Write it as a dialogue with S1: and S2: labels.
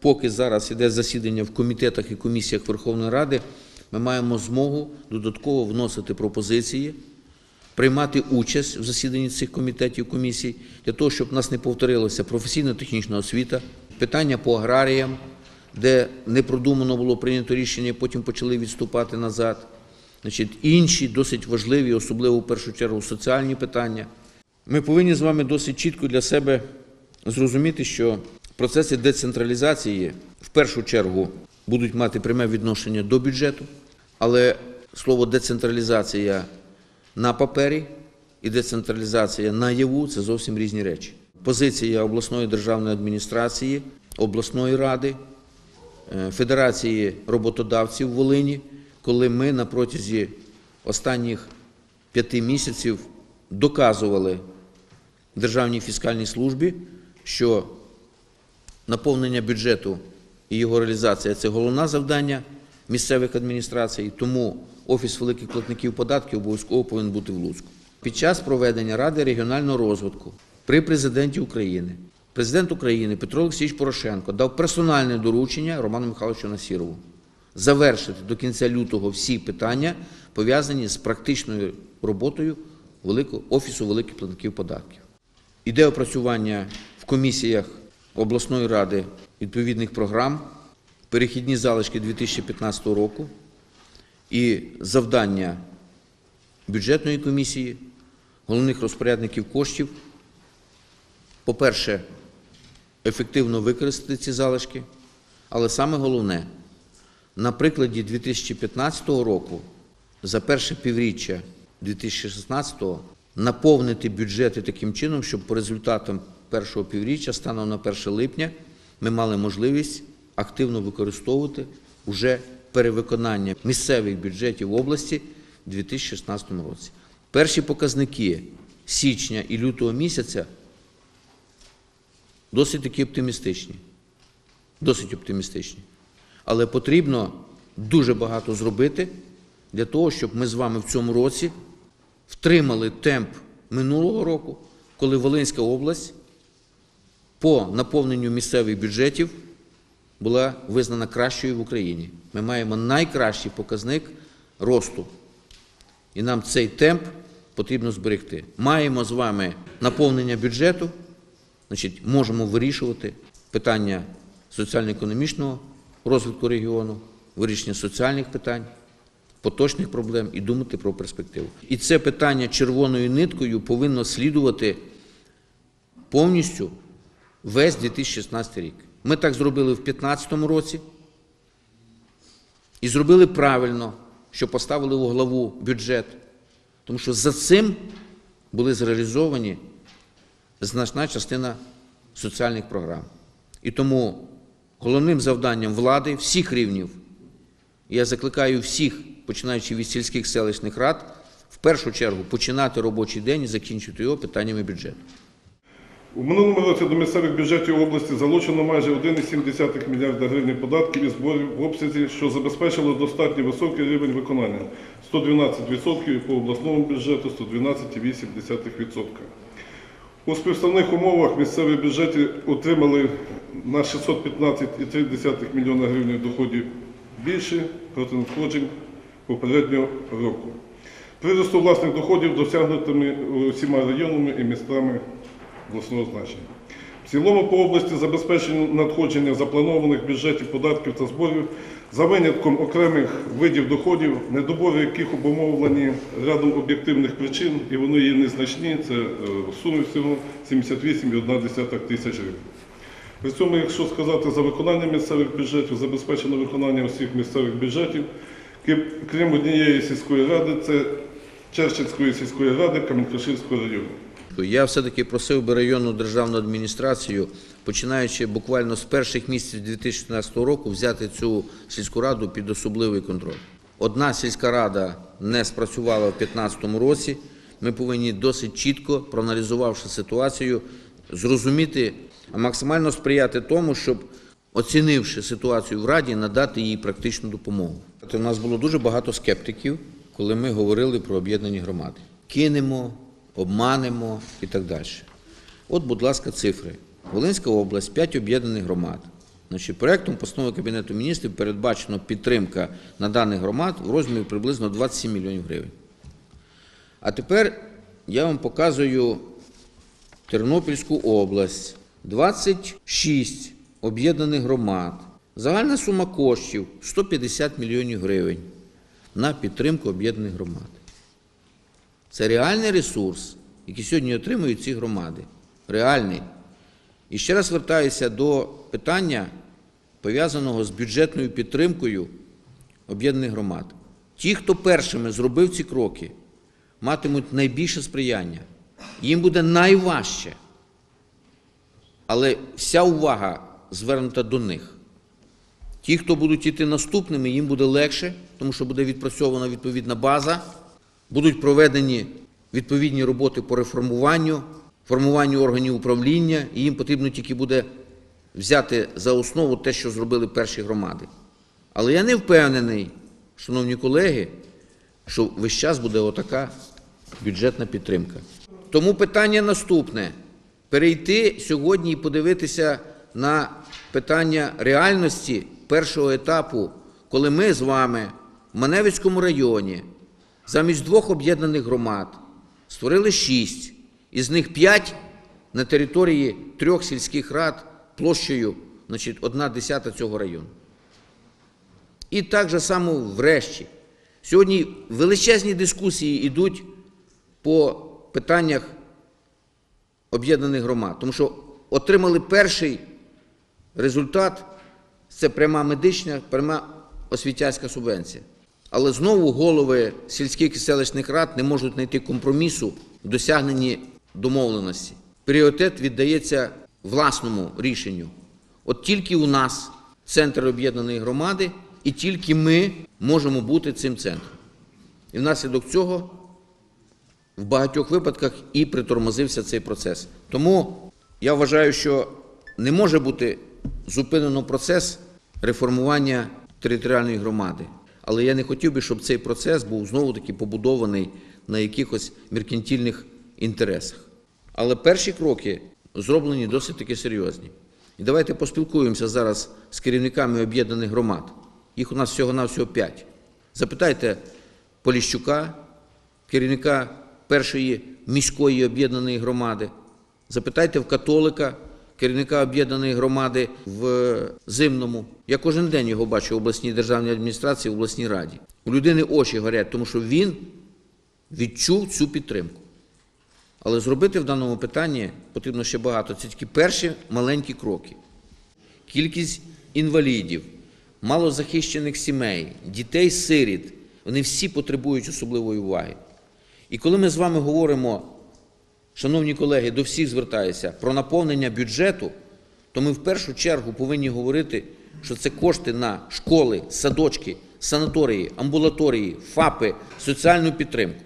S1: Поки зараз іде засідання в комітетах і комісіях Верховної Ради, ми маємо змогу додатково вносити пропозиції, приймати участь в засіданні цих комітетів комісій, для того, щоб в нас не повторилася професійно-технічна освіта, питання по аграріям, де не продумано було прийнято рішення, потім почали відступати назад. Значить, інші досить важливі, особливо в першу чергу соціальні питання. Ми повинні з вами досить чітко для себе зрозуміти, що процеси децентралізації в першу чергу будуть мати пряме відношення до бюджету, але слово децентралізація на папері і децентралізація наяву це зовсім різні речі. Позиція обласної державної адміністрації, обласної ради, е, Федерації роботодавців Волині, коли ми на протязі останніх п'яти місяців доказували Державній фіскальній службі, що наповнення бюджету і його реалізація це головне завдання місцевих адміністрацій, тому Офіс великих платників податків обов'язково повинен бути в Луцьку. Під час проведення Ради регіонального розвитку при президенті України президент України Петро Олексійович Порошенко дав персональне доручення Роману Михайловичу Насірову завершити до кінця лютого всі питання, пов'язані з практичною роботою Офісу великих платників податків. Іде опрацювання в комісіях обласної ради відповідних програм, перехідні залишки 2015 року і завдання бюджетної комісії, головних розпорядників коштів, по-перше, ефективно використати ці залишки, але саме головне, на прикладі 2015 року за перше півріччя 2016 наповнити бюджети таким чином, щоб по результатам першого півріччя, станом на 1 липня, ми мали можливість активно використовувати уже перевиконання місцевих бюджетів області у 2016 році. Перші показники січня і лютого місяця досить таки оптимістичні. Досить оптимістичні. Але потрібно дуже багато зробити для того, щоб ми з вами в цьому році втримали темп минулого року, коли Волинська область по наповненню місцевих бюджетів була визнана кращою в Україні. Ми маємо найкращий показник росту. І нам цей темп потрібно зберегти. Маємо з вами наповнення бюджету, значить, можемо вирішувати питання соціально-економічного розвитку регіону, вирішення соціальних питань, поточних проблем і думати про перспективу. І це питання червоною ниткою повинно слідувати повністю весь 2016 рік. Ми так зробили в 2015 році і зробили правильно, що поставили у главу бюджет, тому що за цим були зреалізовані значна частина соціальних програм. І тому головним завданням влади всіх рівнів, я закликаю всіх, починаючи від сільських селищних рад, в першу чергу починати робочий день і закінчити його питаннями бюджету.
S2: У минулому році до місцевих бюджетів області залучено майже 1,7 мільярда гривень податків і зборів в обсязі, що забезпечило достатньо високий рівень виконання 112% і по обласному бюджету 112,8%. У співставних умовах місцеві бюджети отримали на 615,3 мільйона гривень доходів більше проти надходжень попереднього року. Приросту власних доходів досягнутими усіма районами і містами обласного значення. В цілому по області забезпечено надходження запланованих бюджетів податків та зборів за винятком окремих видів доходів, недобори яких обумовлені рядом об'єктивних причин, і вони є незначні. Це е, суми всього 78,1 тисяч гривень. При цьому, якщо сказати за виконання місцевих бюджетів, забезпечено виконання усіх місцевих бюджетів, крім- однієї сільської ради, це Черченської сільської ради Кам'янкаширського району.
S1: Я все-таки просив би районну державну адміністрацію, починаючи буквально з перших місяців 2014 року, взяти цю сільську раду під особливий контроль. Одна сільська рада не спрацювала в 2015 році. Ми повинні досить чітко, проаналізувавши ситуацію, зрозуміти, а максимально сприяти тому, щоб, оцінивши ситуацію в Раді, надати їй практичну допомогу. У нас було дуже багато скептиків, коли ми говорили про об'єднані громади. Кинемо, обманемо і так далі. От, будь ласка, цифри. Волинська область 5 об'єднаних громад. Значить, проектом постанови Кабінету міністрів передбачено підтримка на даних громад в розмірі приблизно 27 мільйонів гривень. А тепер я вам показую Тернопільську область, 26 об'єднаних громад. Загальна сума коштів 150 мільйонів гривень на підтримку об'єднаних громад. Це реальний ресурс, який сьогодні отримують ці громади. Реальний. І ще раз звертаюся до питання, пов'язаного з бюджетною підтримкою об'єднаних громад. Ті, хто першими зробив ці кроки, матимуть найбільше сприяння. Їм буде найважче. Але вся увага звернута до них. Ті, хто будуть йти наступними, їм буде легше, тому що буде відпрацьована відповідна база, будуть проведені відповідні роботи по реформуванню, формуванню органів управління, і їм потрібно тільки буде взяти за основу те, що зробили перші громади. Але я не впевнений, шановні колеги, що весь час буде отака бюджетна підтримка. Тому питання наступне: перейти сьогодні і подивитися на питання реальності першого етапу, коли ми з вами в Маневицькому районі замість двох об'єднаних громад створили шість, із них п'ять на території трьох сільських рад площею, значить, одна десята цього району. І так же само врешті. Сьогодні величезні дискусії йдуть по питаннях об'єднаних громад, тому що отримали перший результат це пряма медична, пряма освітянська субвенція. Але знову голови сільських і селищних рад не можуть знайти компромісу в досягненні домовленості. Пріоритет віддається власному рішенню. От тільки у нас центр об'єднаної громади, і тільки ми можемо бути цим центром. І внаслідок цього в багатьох випадках і притормозився цей процес. Тому я вважаю, що не може бути зупинено процес реформування територіальної громади. Але я не хотів би, щоб цей процес був знову таки побудований на якихось меркантильних інтересах. Але перші кроки зроблені досить таки серйозні. І давайте поспілкуємося зараз з керівниками об'єднаних громад. Їх у нас всього-навсього п'ять. Запитайте Поліщука, керівника першої міської об'єднаної громади. Запитайте в католика, керівника об'єднаної громади в Зимному. Я кожен день його бачу в обласній державній адміністрації, в обласній раді. У людини очі горять, тому що він відчув цю підтримку. Але зробити в даному питанні потрібно ще багато. Це тільки перші маленькі кроки. Кількість інвалідів, малозахищених сімей, дітей-сиріт, вони всі потребують особливої уваги. І коли ми з вами говоримо, шановні колеги, до всіх звертаюся, про наповнення бюджету, то ми в першу чергу повинні говорити, що це кошти на школи, садочки, санаторії, амбулаторії, ФАПи, соціальну підтримку.